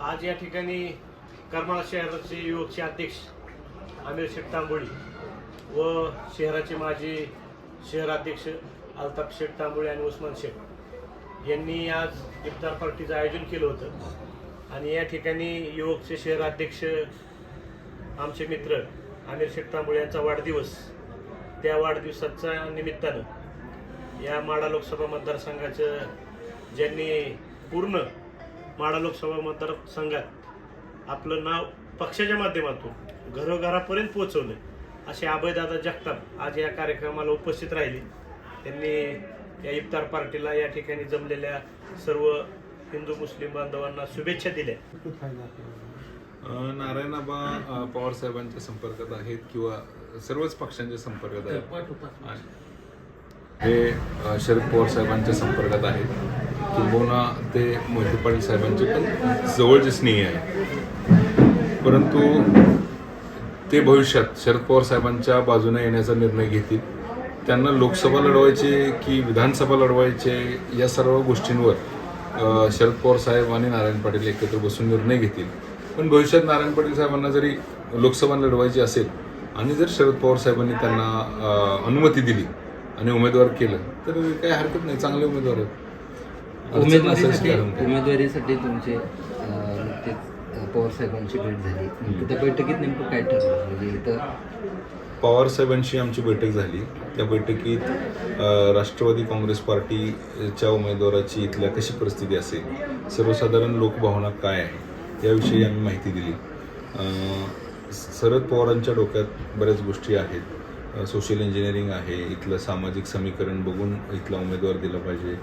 आज या ठिकाणी करमाळा शहराचे युवकचे अध्यक्ष आमिर शेठ तांबोळी व शहराचे माजी शहराध्यक्ष अल्ताफ शेठ तांबोळी आणि उस्मान शेठ यांनी आज इफ्तार पार्टीचं आयोजन केलं होतं. आणि या ठिकाणी युवकचे शहराध्यक्ष आमचे मित्र आमिर शेठ तांबोळी यांचा वाढदिवस त्या वाढदिवसाच्या निमित्तानं या माडा लोकसभा मतदारसंघाचं ज्यांनी पूर्ण माडा लोकसभा मतदारसंघात आपलं नाव पक्षाच्या माध्यमातून घरोघरापर्यंत पोहोचवलं असे अभयदादा जगताप आज या कार्यक्रमाला उपस्थित राहिले. त्यांनी या इफ्तार पार्टीला या ठिकाणी जमलेल्या सर्व हिंदू मुस्लिम बांधवांना शुभेच्छा दिल्या. नारायणाबा अ, पवार साहेबांच्या संपर्कात आहेत किंवा सर्वच पक्षांच्या संपर्कात आहेत. हे शरद पवार साहेबांच्या संपर्कात आहेत. किंबहुना ते मोहिते पाटील साहेबांचे पण जवळचे स्नेही आहे परंतु ते भविष्यात शरद पवार साहेबांच्या बाजूने येण्याचा निर्णय घेतील. त्यांना लोकसभा लढवायचे की विधानसभा लढवायचे या सर्व गोष्टींवर शरद पवार साहेब आणि नारायण पाटील एकत्र बसून निर्णय घेतील. पण भविष्यात नारायण पाटील साहेबांना जरी लोकसभा लढवायची असेल आणि जर शरद पवार साहेबांनी त्यांना अनुमती दिली आणि उमेदवार केलं तर काही हरकत नाही. चांगले उमेदवार आहेत. उमेदवारीसाठी तुमचे नुकतेच पवार साहेबांची भेट झाली. त्या बैठकीत नेमकं काय ठरलं? म्हणजे इथं पवार साहेबांशी आमची बैठक झाली. त्या बैठकीत राष्ट्रवादी काँग्रेस पार्टीच्या उमेदवाराची इथल्या कशी परिस्थिती असेल सर्वसाधारण लोकभावना काय आहे याविषयी आम्ही माहिती दिली. शरद पवारांच्या डोक्यात बऱ्याच गोष्टी आहेत. सोशल इंजिनिअरिंग आहे. इथलं सामाजिक समीकरण बघून इथला उमेदवार दिला पाहिजे.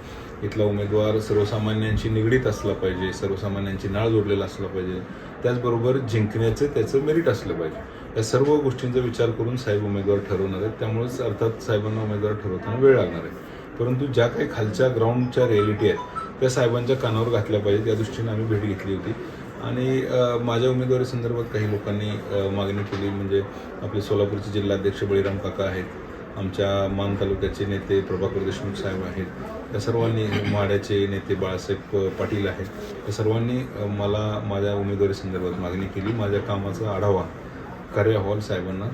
इथला उमेदवार सर्वसामान्यांशी निगडीत असला पाहिजे. सर्वसामान्यांची नाळ जोडलेला असला पाहिजे. त्याचबरोबर जिंकण्याचं त्याचं मेरिट असलं पाहिजे. या सर्व गोष्टींचा विचार करून साहेब उमेदवार ठरवणार आहेत. त्यामुळेच अर्थात साहेबांना उमेदवार ठरवताना वेळ लागणार आहे. परंतु ज्या काही खालच्या ग्राउंडच्या रिॲलिटी आहेत त्या साहेबांच्या कानावर घातल्या पाहिजेत. या दृष्टीने आम्ही भेट घेतली होती. आणि माझ्या उमेदवारी संदर्भात काही लोकांनी मागणी केली म्हणजे आपले सोलापूरचे जिल्हाध्यक्ष बळीराम काका आहेत आमच्या मान तालुक्याचे नेते प्रभाकर देशमुख साहेब आहेत या सर्वांनी माड्याचे नेते बाळासाहेब पाटील आहेत. या सर्वांनी मला माझ्या उमेदवारी संदर्भात मागणी केली. माझ्या कामाचा आढावा कार्य अहवाल साहेबांना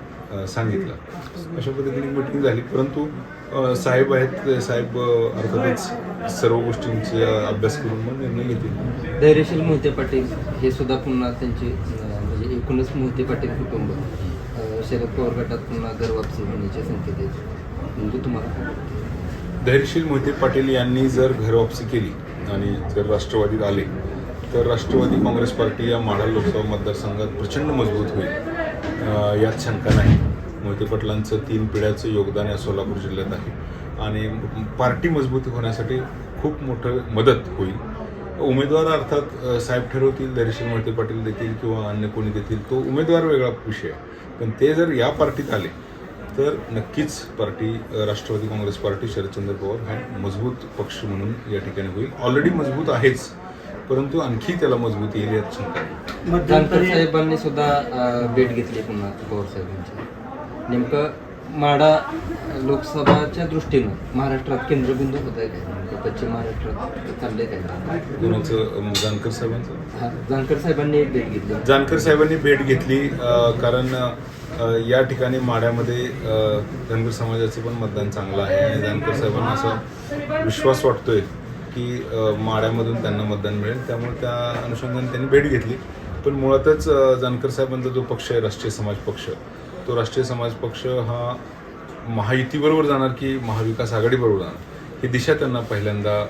सांगितलं. अशा पद्धतीने मिटिंग झाली. परंतु साहेब आहेत साहेब अर्थातच सर्व गोष्टींचा अभ्यास करून मग निर्णय घेतील. धैर्यशील मोहिते पाटील हे सुद्धा पुन्हा त्यांचे म्हणजे एकूणच मोहिते पाटील कुटुंब शरद पवार गटात पुन्हा घरवापसी होण्याचे संकेत आहेत. म्हणजे तुम्हाला? धैर्यशील मोहिते पाटील यांनी जर घरवापसी केली आणि जर राष्ट्रवादीत आले तर राष्ट्रवादी काँग्रेस पार्टी या माढा लोकसभा मतदारसंघात प्रचंड मजबूत होईल. यात शंका नाही. मोहिते पाटलांचं तीन पिढ्याचं योगदान या सोलापूर जिल्ह्यात आहे. आणि पार्टी मजबूत होण्यासाठी खूप मोठं मदत होईल. उमेदवार अर्थात साहेब ठरवतील दर्शन मोहिते पाटील देतील किंवा अन्य कोणी देतील तो उमेदवार वेगळा विषय आहे. पण ते जर या पार्टीत आले तर नक्कीच पार्टी राष्ट्रवादी काँग्रेस पार्टी शरदचंद्र पवार हा मजबूत पक्ष म्हणून या ठिकाणी होईल. ऑलरेडी मजबूत आहेच. परंतु आणखी त्याला मजबूत येईल यात शंका नाही. जानकर साहेबांनी सुद्धा अं, भेट घेतली पुन्हा पवार साहेबांची. नेमकं माडा लोकसभाच्या दृष्टीनं महाराष्ट्रात केंद्रबिंदू होत आहे काय नेमकं पश्चिम महाराष्ट्रात चाललंय काय कोणाचं अम, जानकर साहेबांचं? हा, जानकर साहेबांनी एक भेट घेतली. जानकर साहेबांनी भेट घेतली अ, कारण अ, या ठिकाणी माड्यामध्ये अ, धनगर समाजाचं पण मतदान चांगलं आहे. आणि जानकर साहेबांना असा विश्वास वाटतोय. की माळ्यामधून त्यांना मतदान मिळेल. त्यामुळे त्या अनुषंगाने त्यांनी भेट घेतली. पण मुळातच जानकर साहेबांचा जो पक्ष आहे राष्ट्रीय समाज पक्ष तो राष्ट्रीय समाज पक्ष हा महायुतीबरोबर जाणार की महाविकास आघाडीबरोबर जाणार? ही दिशा त्यांना पहिल्यांदा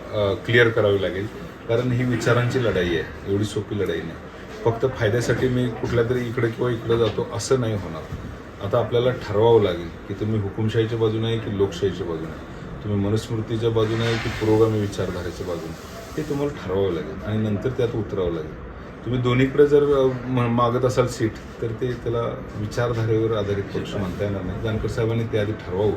क्लिअर करावी लागेल. कारण ही विचारांची लढाई आहे. एवढी सोपी लढाई नाही. फक्त फायद्यासाठी मी कुठल्या तरी इकडे किंवा इकडे जातो असं नाही होणार. आता आपल्याला ठरवावं लागेल की तुम्ही हुकुमशाहीच्या बाजूने आहे की लोकशाहीच्या बाजूने आहे. तुम्ही मनुस्मृतीच्या बाजूने आहे की पुरोगामी विचारधारेच्या बाजूने? हे तुम्हाला ठरवावं लागेल आणि नंतर त्यात उतरावं लागेल. तुम्ही दोन्हीकडे जर म- मागत असाल सीट तर ते त्याला विचारधारेवर आधारित पक्ष म्हणता येणार नाही. जानकर साहेबांनी ते आधी ठरवावं.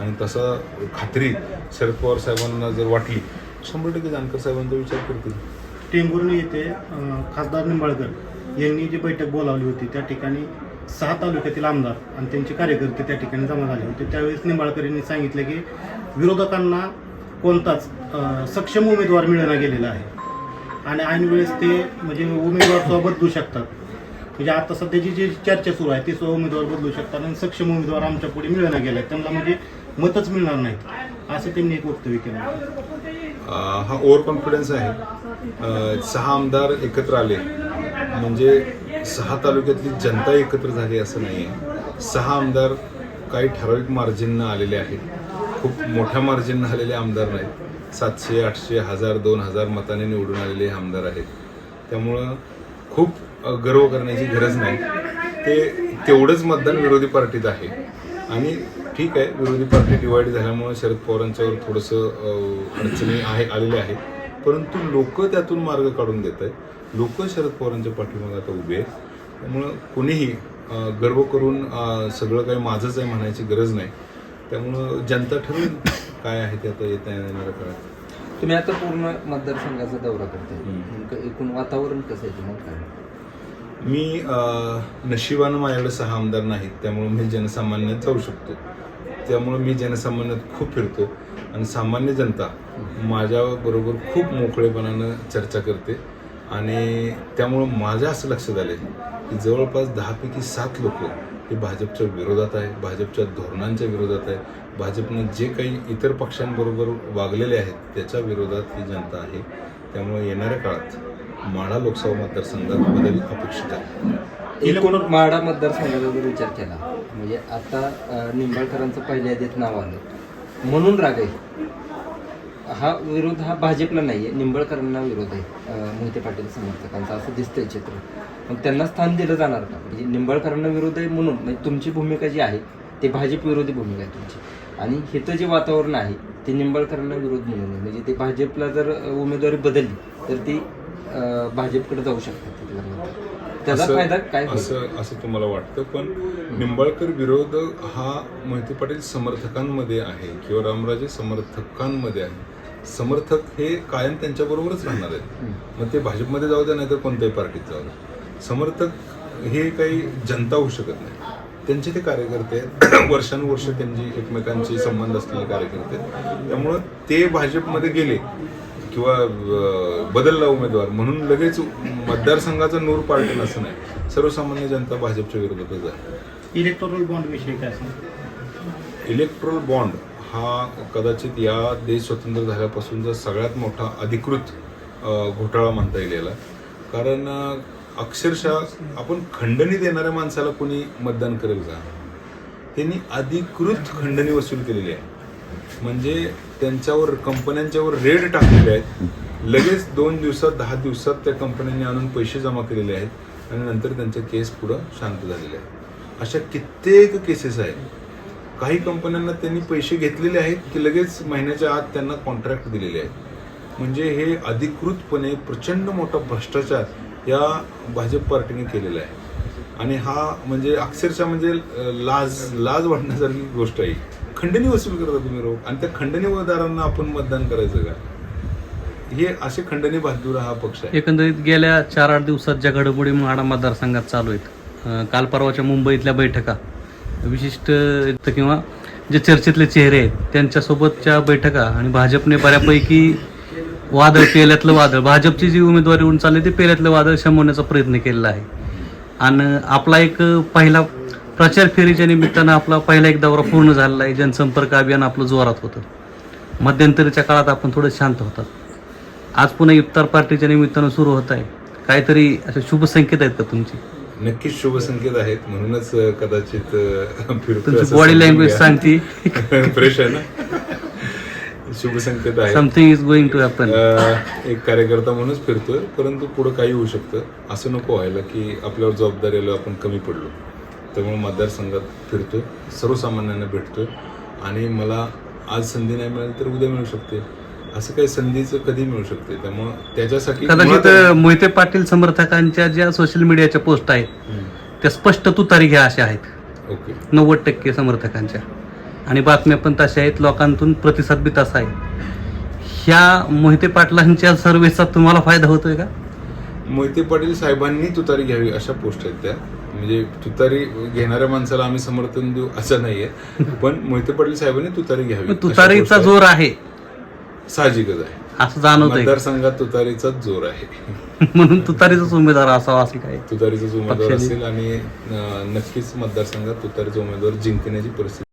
आणि तसं खात्री शरद पवार साहेबांना जर वाटली शंभर टक्के जानकर साहेबांचा विचार करतील. टेंभुर्णी येथे खासदार निंबाळकर यांनी जी बैठक बोलावली होती त्या ठिकाणी सहा तालुक्यातील आमदार आणि त्यांचे कार्यकर्ते त्या ठिकाणी जमा झाले होते. त्यावेळेस निंबाळकर यांनी सांगितलं की विरोधकांना कोणताच सक्षम उमेदवार मिळणं गेलेला आहे. आणि ऐनवेळेस ते म्हणजे उमेदवार सुद्धा बदलू शकतात. म्हणजे आता सध्याची जी चर्चा सुरू आहे ते सुद्धा उमेदवार बदलू शकतात आणि सक्षम उमेदवार आमच्या पुढे मिळवला गेला त्यांना म्हणजे मतच मिळणार नाहीत. असं त्यांनी एक वक्तव्य केलं हा ओव्हर कॉन्फिडन्स आहे. सहा आमदार एकत्र आले. म्हणजे सहा तालुक्यातली जनता एकत्र झाली असं नाही आहे सहा आमदार काही ठराविक मार्जिननं आलेले आहेत. खूप मोठ्या मार्जिन आलेले आमदार नाहीत. सातशे आठशे हजार दोन हजार मताने निवडून आलेले हे आमदार आहेत. त्यामुळं खूप गर्व करण्याची गरज नाही. ते तेवढंच मतदान विरोधी पार्टीत आहे. आणि ठीक आहे विरोधी पार्टी डिवाईड झाल्यामुळे शरद पवारांच्यावर थोडंसं अडचणी आहे आलेल्या आहेत. परंतु लोक त्यातून मार्ग काढून देत आहेत. लोक शरद पवारांच्या पाठीमागे आता उभे आहेत. त्यामुळं कोणीही गर्व करून सगळं काही माझंच आहे म्हणायची गरज नाही. त्यामुळं जनता ठरवून काय आहे ते आता येत्या येणाऱ्या काळात तुम्ही आता पूर्ण मतदारसंघाचा दौरा करताय. हम्म. नेमकं एकूण वातावरण कसं आहे तुम्हाला काय? मी अं, नशिबानं माझ्याकडे सहा आमदार नाहीत त्यामुळे मी जनसामान्यात जाऊ शकतो. त्यामुळे मी जनसामान्यात खूप फिरतो. आणि सामान्य जनता माझ्याबरोबर खूप मोकळेपणानं चर्चा करते. आणि त्यामुळं माझ्या असं लक्षात आले की जवळपास दहापैकी सात लोक हे भाजपच्या विरोधात आहे भाजपच्या धोरणांच्या विरोधात आहे. भाजपनं जे काही इतर पक्षांबरोबर वागलेले आहेत त्याच्या विरोधात ही जनता आहे. त्यामुळे येणाऱ्या काळात माढा लोकसभा मतदारसंघात बदल अपेक्षित आहे. एकूण माढा मतदारसंघाचा जर विचार केला म्हणजे आता निंबाळकरांचं पहिल्या यादीत नाव आलं. म्हणून राग आहे. हा विरोध हा भाजपला नाही आहे निंबाळकरांना विरोध आहे मोहिते पाटील समर्थकांचा असं दिसतंय चित्र. मग त्यांना स्थान दिलं जाणार का? म्हणजे निंबाळकरांना विरोध आहे म्हणून म्हणजे तुमची भूमिका जी आहे ते भाजप विरोधी भूमिका आहे तुमची. आणि हिथं जे वातावरण आहे ते निंबाळकरांना विरोध म्हणून आहे. म्हणजे ते भाजपला जर उमेदवारी बदलली तर ती भाजपकडे जाऊ शकतात त्याचा फायदा काय? असं असं तुम्हाला वाटतं पण निंबाळकर विरोध हा मोहिते पाटील समर्थकांमध्ये आहे किंवा रामराजे समर्थकांमध्ये आहे. समर्थक हे कायम त्यांच्याबरोबरच राहणार आहेत. मग ते भाजपमध्ये जाऊ द्या नाही तर कोणत्याही पार्टीत जाऊ द्या. समर्थक हे काही जनता होऊ शकत नाही. त्यांचे ते कार्यकर्ते आहेत. वर्षानुवर्ष त्यांची एकमेकांशी संबंध असलेले कार्यकर्ते आहेत. त्यामुळं ते भाजपमध्ये गेले किंवा बदलला उमेदवार म्हणून लगेच मतदारसंघाचा नूर पार्टी असं नाही. सर्वसामान्य जनता भाजपच्या विरोधातच आहे. इलेक्टोरल बॉन्ड विषयी काय इलेक्ट्रॉल बॉन्ड हा कदाचित या देश स्वतंत्र झाल्यापासूनचा सगळ्यात मोठा अधिकृत घोटाळा म्हणता येईल कारण अक्षरशः आपण खंडणी देणाऱ्या माणसाला कोणी मतदान करेल का? त्यांनी अधिकृत खंडणी वसूल केलेली आहे. म्हणजे त्यांच्यावर कंपन्यांच्यावर रेड टाकलेले आहेत. लगेच दोन दिवसात दहा दिवसात त्या कंपन्यांनी आणून पैसे जमा केलेले आहेत आणि नंतर त्यांचे केस पुढं शांत झालेले आहेत. अशा कित्येक केसेस आहेत. काही कंपन्यांना त्यांनी पैसे घेतलेले आहेत की लगेच महिन्याच्या आत त्यांना कॉन्ट्रॅक्ट दिलेले आहेत. म्हणजे हे अधिकृतपणे प्रचंड मोठा भ्रष्टाचार या भाजप पार्टीने केलेला आहे. आणि हा म्हणजे अक्षरशः म्हणजे लाज लाज वाढण्यासारखी गोष्ट आहे. खंडणी वसूल करता तुम्ही रोग आणि त्या खंडणीदारांना आपण मतदान करायचं का? हे असे खंडणी बहादूर हा पक्ष आहे. एकंदरीत गेल्या चार आठ दिवसात ज्या घडामोडी म्हाडा मतदारसंघात चालू आहेत काल परवाच्या मुंबईतल्या बैठका विशिष्ट इथं किंवा जे चर्चेतले चेहरे आहेत त्यांच्यासोबतच्या बैठका आणि भाजपने बऱ्यापैकी वादळ पेल्यातलं वादळ भाजपची जी उमेदवारी होऊन चालली ते पेल्यातलं वादळ शमवण्याचा प्रयत्न केलेला आहे. आणि आपला एक पहिला प्रचार फेरीच्या निमित्तानं आपला पहिला एक दौरा पूर्ण झालेला आहे जनसंपर्क अभियान आपलं जोरात होतं. मध्यंतरीच्या काळात आपण थोडं शांत होतात. आज पुन्हा इफ्तार पार्टीच्या निमित्तानं सुरू होत आहे. काहीतरी असे शुभ संकेत आहेत का तुमची? नक्कीच शुभ संकेत आहेत. म्हणूनच कदाचित बॉडी लँग्वेज. सांगते. फ्रेश आहे ना? शुभ संकेत आहे something is going to happen एक कार्यकर्ता म्हणूनच फिरतोय परंतु पुढं काही होऊ शकतं. असं नको व्हायला की आपल्यावर जबाबदारी आलो आपण कमी पडलो. त्यामुळे मतदारसंघात फिरतोय. सर्वसामान्यांना भेटतोय. आणि मला आज संधी नाही मिळाली तर उद्या मिळू शकते. असं काही संधीचं कधी मिळू शकते. त्यामुळं त्याच्यासाठी कदाचित मोहिते पाटील समर्थकांच्या ज्या सोशल मीडियाच्या पोस्ट आहेत. त्या स्पष्ट तुतारी घ्या अशा आहेत. ओके. नव्वद टक्के समर्थकांच्या. आणि बातम्या पण तशा आहेत लोकांतून प्रतिसाद बी तसा आहे. ह्या मोहिते पाटलांच्या सर्व्हिसचा तुम्हाला फायदा होतोय का? मोहिते पाटील साहेबांनी तुतारी घ्यावी अशा पोस्ट आहेत त्या. म्हणजे तुतारी घेणाऱ्या माणसाला आम्ही समर्थन देऊ असं नाहीये. पण मोहिते पाटील साहेबांनी तुतारी घ्यावी तुतारीचा. जोर आहे. साहजिकच आहे. असं जाणवतंय मतदारसंघात तुतारीचाच जोर आहे. म्हणून तुतारीचाच उमेदवार असावा असं काय तुतारीचाच उमेदवार पक्षाने- असेल आणि अं, नक्कीच मतदारसंघात तुतारीचा उमेदवार जिंकण्याची परिस्थिती